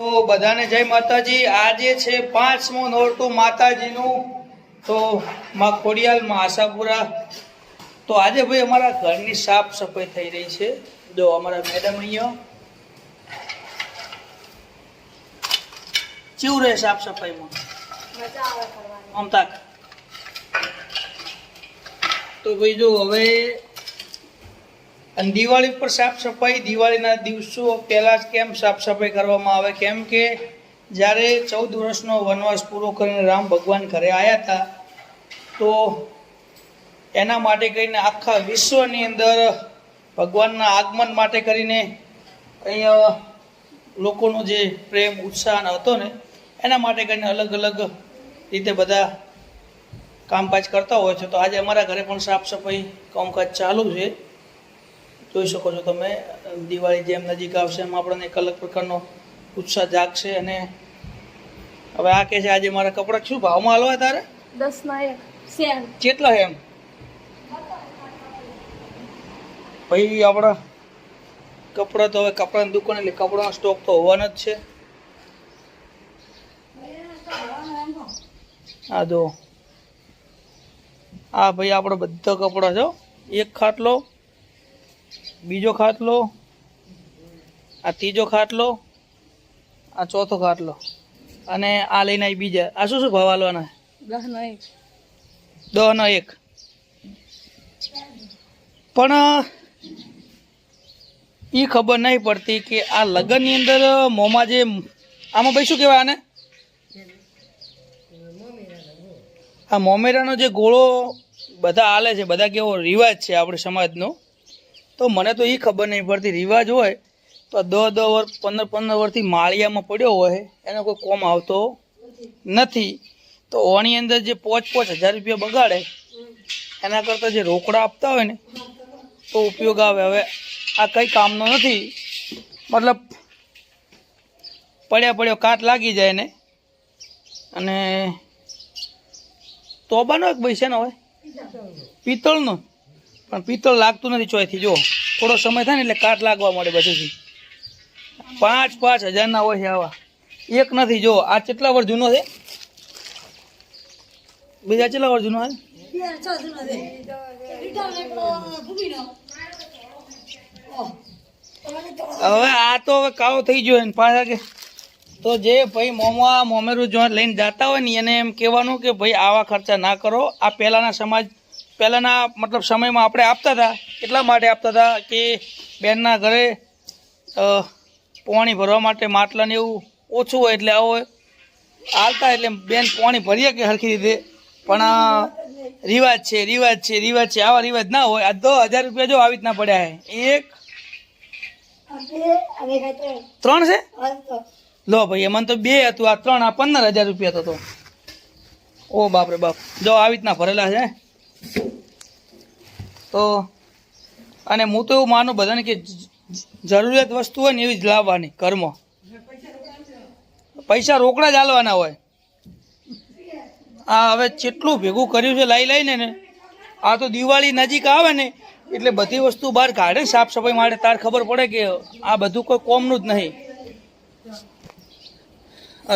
તો બધાને જય માતાજી. આજે છે પાંચમો નોરતું માતાજીનું. તો માં ખોડિયાલમાં આશાપુરા. તો આજે ભાઈ અમારા ઘરની સાફ સફાઈ થઈ રહી છે. જો અમારા મેડમ અહીંયા. કેવું રહે સાફ સફાઈમાં? આમ તો ભાઈ જો હવે અને દિવાળી પર સાફ સફાઈ, દિવાળીના દિવસો પહેલાં જ કેમ સાફ સફાઈ કરવામાં આવે? કેમ કે જ્યારે ચૌદ વર્ષનો વનવાસ પૂરો કરીને રામ ભગવાન ઘરે આવ્યા હતા, તો એના માટે કરીને આખા વિશ્વની અંદર ભગવાનના આગમન માટે કરીને અહીંયા લોકોનો જે પ્રેમ, ઉત્સાહ હતો ને, એના માટે કરીને અલગ અલગ રીતે બધા કામકાજ કરતા હોય છે. તો આજે અમારા ઘરે પણ સાફ સફાઈ કામકાજ ચાલુ છે. જોઈ શકો છો તમે. દિવાળી જેમ નજીક આવશે એમ આપણને એક અલગ પ્રકારનો ઉત્સાહ જાગશે અને હવે આ કે છે આજે મારા કપડાં શું ભાવમાં હાલવા તારે? દસ ના એક સેમ. કેટલા એમ? ભાઈ આપણા કપડાં તો હવે કપડાની દુકાન એટલે કપડાનો સ્ટોક તો હોવાનો જ છે. આ જો. આ ભાઈ આપણે બધા કપડાં છો એક ખાટલો. બીજો ખાટલો આ ત્રીજો ખાટલો આ ચોથો ખાટલો અને આ લઈને આવી બીજા. આ શું શું ભાવ આલવાના દસ ના એક. પણ એ ખબર નહીં પડતી કે આ લગ્નની અંદર મોંમાં જે આમાં ભાઈ શું કહેવાય આને? આ મોમેરાનો જે ગોળો બધા આલે છે બધા કેવો રિવાજ છે આપણે સમાજનો. તો મને તો એ ખબર નહીં પડતી રિવાજ હોય, તો દસ દસ વર્ષ પંદર પંદર વર્ષથી માળિયામાં પડ્યો હોય, એનો કોઈ કોમ આવતો નથી. તો ઓની અંદર જે પોચ પોચ હજાર રૂપિયા બગાડે, એના કરતાં જે રોકડા આપતા હોય ને, તો ઉપયોગ આવે. હવે આ કંઈ કામનો નથી. મતલબ પડ્યા પડ્યો કાટ લાગી જાય ને, અને તોબાનો એક ભાઈ છે ને હોય. પિત્તળનો. પણ પિત્તળ લાગતું નથી ચોયથી, જો. થોડો સમય થાય ને એટલે કાટ લાગવા મળે પછીથી પાંચ પાંચ હજારના હોય છે આવા. એક નથી, જો. આ કેટલા વર્ષ જૂનો છે? બીજા કેટલા વર્ષ જૂનો છે? હવે આ તો હવે કાળો થઈ ગયો ને પાછા કે તો જે ભાઈ મોમા મોમેરું જો લઈને જતા હોય ને એને એમ કહેવાનું કે ભાઈ આવા ખર્ચા ના કરો. આ પહેલાંના સમાજ પહેલાંના મતલબ સમયમાં આપણે આપતા હતા, એટલા માટે આપતા હતા કે બેનના ઘરે પાણી ભરવા માટે માટલાને એવું ઓછું હોય એટલે આવો હાલતા એટલે બેન પાણી ભરીએ કે સરખી રીતે. પણ રિવાજ છે રિવાજ છે રિવાજ છે. આવા રિવાજ ના હોય. આ દો હજાર રૂપિયા જો આવી રીતના પડ્યા છે. એક, ત્રણ છે? લો ભાઈ, એમાં તો બે હતું. આ ત્રણ, આ પંદર હજાર રૂપિયા તો. ઓ બાપરે બાપ. જો આવી રીતના ભરેલા છે. તો, અને હું તો એવું માનું બધાને કે જરૂરિયાત વસ્તુ હોય ને એવી જ લાવવાની ઘરમાં પૈસા રોકડા જ હાલવાના હોય. આ હવે જેટલું ભેગું કર્યું છે, લઈ, લઈને ને. આ તો દિવાળી નજીક આવે ને, એટલે બધી વસ્તુ બહાર કાઢે સાફ સફાઈ માટે. તાર ખબર પડે કે આ બધું કોઈ કોમનું જ નહીં.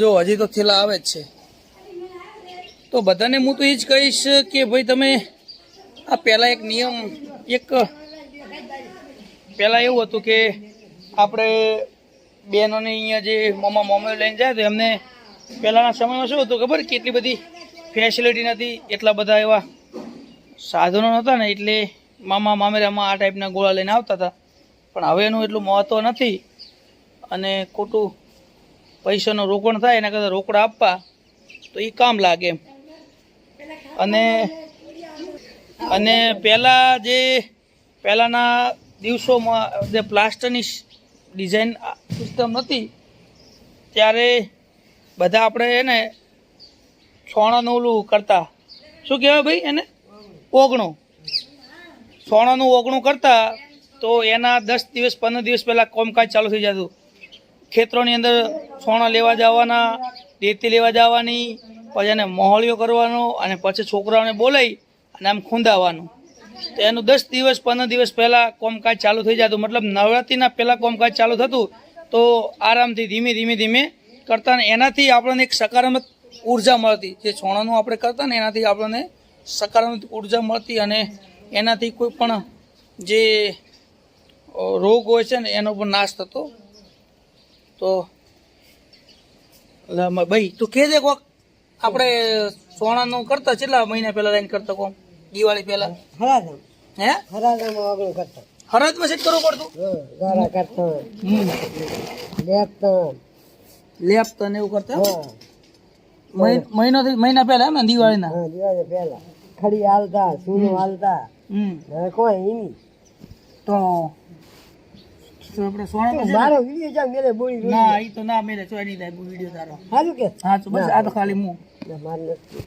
જો, હજી તો થેલા આવે જ છે. તો બધાને હું તો એ જ કહીશ કે ભાઈ તમે આ પહેલાં એક નિયમ, એક પહેલાં એવું હતું કે આપણે બહેનોને અહીંયા જે મોમા મમ્મીઓ લઈને જાય તો એમને પહેલાંના સમયમાં શું હતું ખબર? કેટલી બધી ફેસિલિટી નથી એટલા બધા એવા સાધનો નહોતા ને, એટલે મામા મામેરામાં આ ટાઈપના ગોળા લઈને આવતા હતા. પણ હવે એનું એટલું મહત્ત્વ નથી અને ખોટું પૈસાનું રોકાણ થાય એના કરતાં રોકડા આપવા તો એ કામ લાગે એમ. અને અને પહેલાં જે પહેલાંના દિવસોમાં જે પ્લાસ્ટરની ડિઝાઇન સિસ્ટમ નહોતી, ત્યારે બધા આપણે એને છોણાનું ઓલું કરતા. શું કહેવાય ભાઈ એને? ઓગણું. છોણાનું ઓગણું કરતા તો એના દસ દિવસ, પંદર દિવસ પહેલાં કોમકાજ ચાલુ થઈ જતું. ખેતરોની અંદર છોણા લેવા જવાના, રેતી લેવા જવાની પછી એને મોહળીઓ કરવાનો અને પછી છોકરાઓને બોલાવી અને આમ ખૂંદાવાનું. તો એનું દસ દિવસ, પંદર દિવસ પહેલાં કોમકાજ ચાલુ થઈ જતું મતલબ નવરાત્રિના પહેલાં કોમકાજ ચાલુ થતું તો આરામથી ધીમે ધીમે ધીમે કરતા ને એનાથી આપણને એક સકારાત્મક ઊર્જા મળતી. જે છોણાનું આપણે કરતા ને એનાથી આપણને સકારાત્મક ઊર્જા મળતી અને એનાથી કોઈ પણ જે રોગ હોય છે ને એનો પણ નાશ થતો. તો ભાઈ તું કહે દે કોક. આપણે સોનાનું કરતા કેટલા મહિના પહેલા લઈને કરતા કોમ? દિવાળી પહેલા? હરાજામ હે? હરાજામાં આગળ કરતા. હરજમાં સેટ કરવું પડતું? ગારા કરતા. લેપતા. એવું કરતા? મહિનો મહિના પહેલા એમ ને દિવાળીના? હા દિવાળી પહેલા. ખડી હાલતા સૂનું હાલતા. હમ. કોઈ એની તો તો આપણે સોનામાં છે ને- મારો વીડિયો જા મેલે બોલી ના ઈ તો ના મેલે. નહીં થાય વીડિયો તારો. સારું કે? હા બસ આ તો ખાલી હું મારે નથી.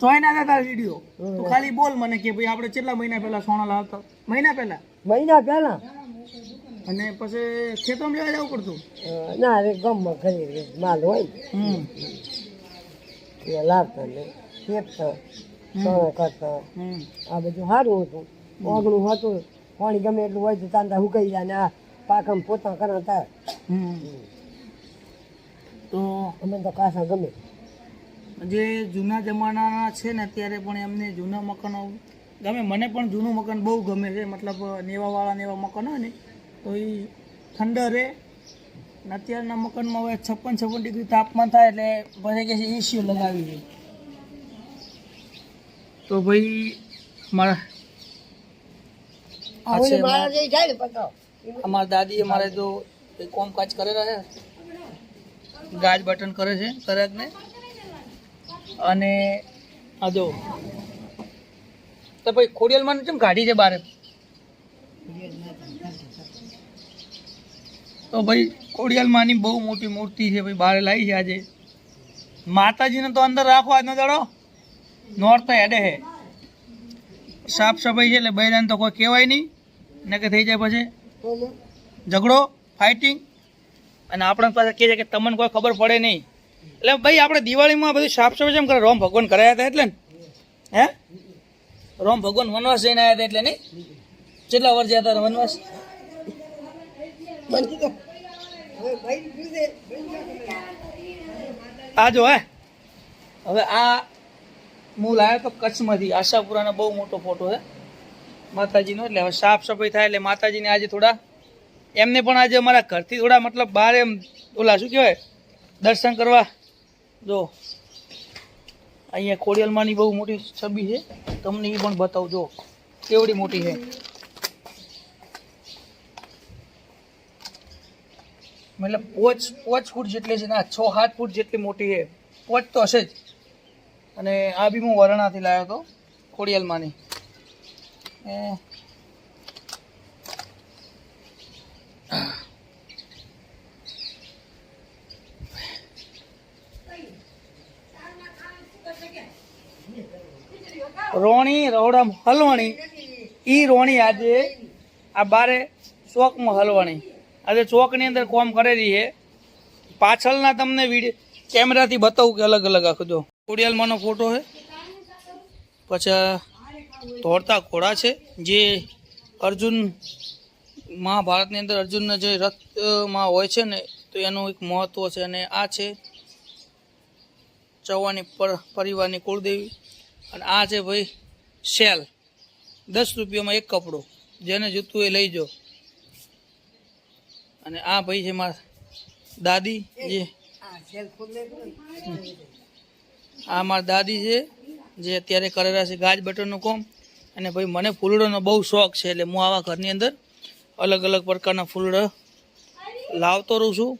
ચોય ના થાય વીડિયો તો ખાલી બોલ મને કે ભાઈ આપણે કેટલા મહિના પહેલા સોના લાવતા મહિના પહેલા? મહિના પહેલા? અને પછી ખેતરમાં લેવા જવું પડતું? ના રે ગમમાં ખરી માલ હોય. હમ. એ લાવતા ને ખેતર સોના કરતા. આ બધું સારું હતું. ઓગણું હતું. પાણી ગમે એટલું હોય તો તાંતા હુકાઈ જાય ને આ પાકમ પોતા કરાતા તો અમે તો કાસા ગમે. જે જૂના જમાનાના છે ને અત્યારે પણ એમને જૂના મકાનો ગમે મને પણ જૂનું મકાન બહુ ગમે છે. મતલબ નેવાવાળા ને એવા મકાન હોય ને તો એ ઠંડર રહે. અને અત્યારના મકાનમાં હવે છપ્પન છપ્પન ડિગ્રી તાપમાન થાય એટલે પછી કે એસીઓ લગાવી દે. તો ભાઈ મારા ને અમારા દાદી અમારે તો કોમકાજ કરે રહે. છે ગાજ બટન કરે છે કરકને અને આ જો. તો ભાઈ ખોડિયાલમાં કેમ ગાડી છે બારે? તો ભાઈ ખોડિયાલમાંની બહુ મોટી મૂર્તિ છે ભાઈ બારે લાવી છે આજે. માતાજીને તો અંદર રાખો આજનો દાડો. નોર્થ હેડે હે. સાફ સફાઈ છે એટલે બૈરાને તો કોઈ કહેવાય નહીં. ને કે થઈ જાય પછી. ઝઘડો ફાઇટિંગ અને આપણા પાસે કહે છે કે તમને કોઈ ખબર પડે નહીં. એટલે ભાઈ આપણે દિવાળીમાં બધું સાફ સફાઈ જેમ કરે રોમ ભગવાન કરાયા હતા એટલે ને? હે? રોમ ભગવાન વનવાસ જઈને આવ્યા હતા એટલે નહીં? કેટલા વર્ષ જતા હતા વનવાસ? આ જો હે. હવે આ હું લાવ્યો તો કચ્છમાંથી આશાપુરાનો બહુ મોટો ફોટો છે માતાજીનો એટલે હવે સાફ સફાઈ થાય એટલે માતાજીને આજે થોડા એમને પણ આજે અમારા ઘરથી થોડા મતલબ બહાર એમ ઓલા શું કહેવાય? દર્શન કરવા. જો, અહીંયા ખોડિયલમાંની બહુ મોટી છબી છે. તમને એ પણ બતાવું જો કેવડી મોટી છે? મતલબ પોચ પોચ ફૂટ જેટલી છે ના છ, સાત ફૂટ જેટલી મોટી છે. પોચ તો હશે જ. અને આ બી હું વરણાથી લાવ્યો હતો ખોડિયાલમાંની એ. રોણી રોડમ હલવણી. ઈ રોણી આજે આ બારે ચોકમાં હલવાણી. આજે ચોકની અંદર કોમ કરેલી છે. પાછળના તમને વીડિયો કેમેરાથી બતાવું કે અલગ અલગ આખો જો. ખોડિયાલમાંનો ફોટો છે. પછી દોડતા ઘોડા છે. જે અર્જુન મહાભારતની અંદર અર્જુનના જે રથમાં હોય છે ને, તો એનું એક મહત્વ છે અને આ છે. ચવાની પર, પરિવારની કુળદેવી. અને આ છે ભાઈ સેલ દસ રૂપિયામાં એક કપડો. જેને જૂતું એ લઈ જાઓ અને આ ભાઈ છે મારા દાદી જે. આ મારા દાદી છે જે અત્યારે કરેલા છે ગાજ બટરનું કોમ. અને ભાઈ મને ફૂલડોનો બહુ શોખ છે એટલે હું આવા ઘરની અંદર અલગ અલગ પ્રકારના ફૂલડા લાવતો રહું છું.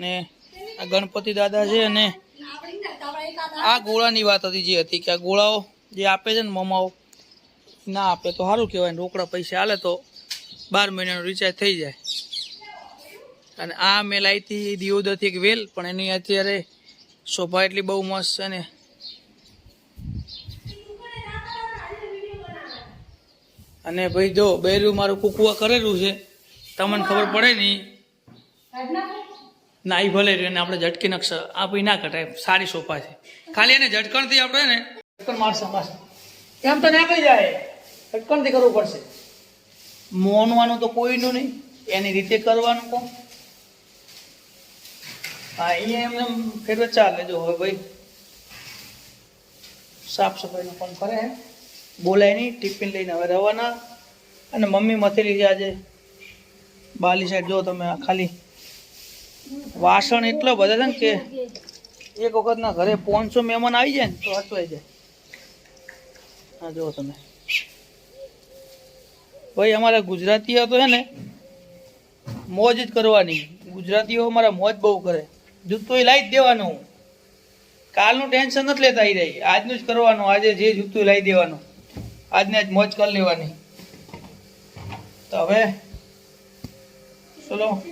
ને આ ગણપતિ દાદા છે અને આ ગોળાની વાત હતી જે હતી કે આ ગોળાઓ જે આપે છે ને મમાઓ, ના આપે તો સારું કહેવાય રોકડા પૈસા હાલે તો બાર મહિનાનું રિચાર્જ થઈ જાય. અને આ મેં લાવી હતી દિયોદરથી એક વેલ, પણ એની અત્યારે શોભા એટલી બહુ મસ્ત છે ને. અને ભાઈ જો બેરું મારું કુકુઆ કરેલું છે, તમને ખબર પડે નહીં. ના એ ભલે એને આપણે ઝટકી નકશા, આ ના કટાય સારી સોફા છે. ખાલી એને ઝટકણથી આપણે ને ઝટકણ મારશે મારશે એમ તો નીકળી જાય. ઝટકણથી કરવું પડશે. મોનવાનું તો કોઈનું નહીં, એની રીતે કરવાનું કોણ? હા એમને એમ ફેરવે, ચાલે, જો હવે ભાઈ. સાફ સફાઈનું કામ કરે, હે? બોલાય નહીં, ટિફિન લઈને હવે રવાના. અને મમ્મી મથેલી છે આજે. બાલી સાઈડ જો તમે ખાલી. વાસણ એટલા બધા છે ને કે એક વખતના ઘરે પાંચસો મહેમાન આવી જાય ને તો હચવાઈ જાય. હા જુઓ તમે. ભાઈ, અમારા ગુજરાતીઓ તો છે ને મોજ જ કરવાની. ગુજરાતીઓ અમારા મોજ બહુ કરે. જૂતો લાવી જ દેવાનું. કાલનું ટેન્શન નથી લેતા આવી રહી. આજનું જ કરવાનું. આજે જે જૂતું લાવી દેવાનું. આજને આજ મોજ કરી લેવાની. તો હવે, ચલો.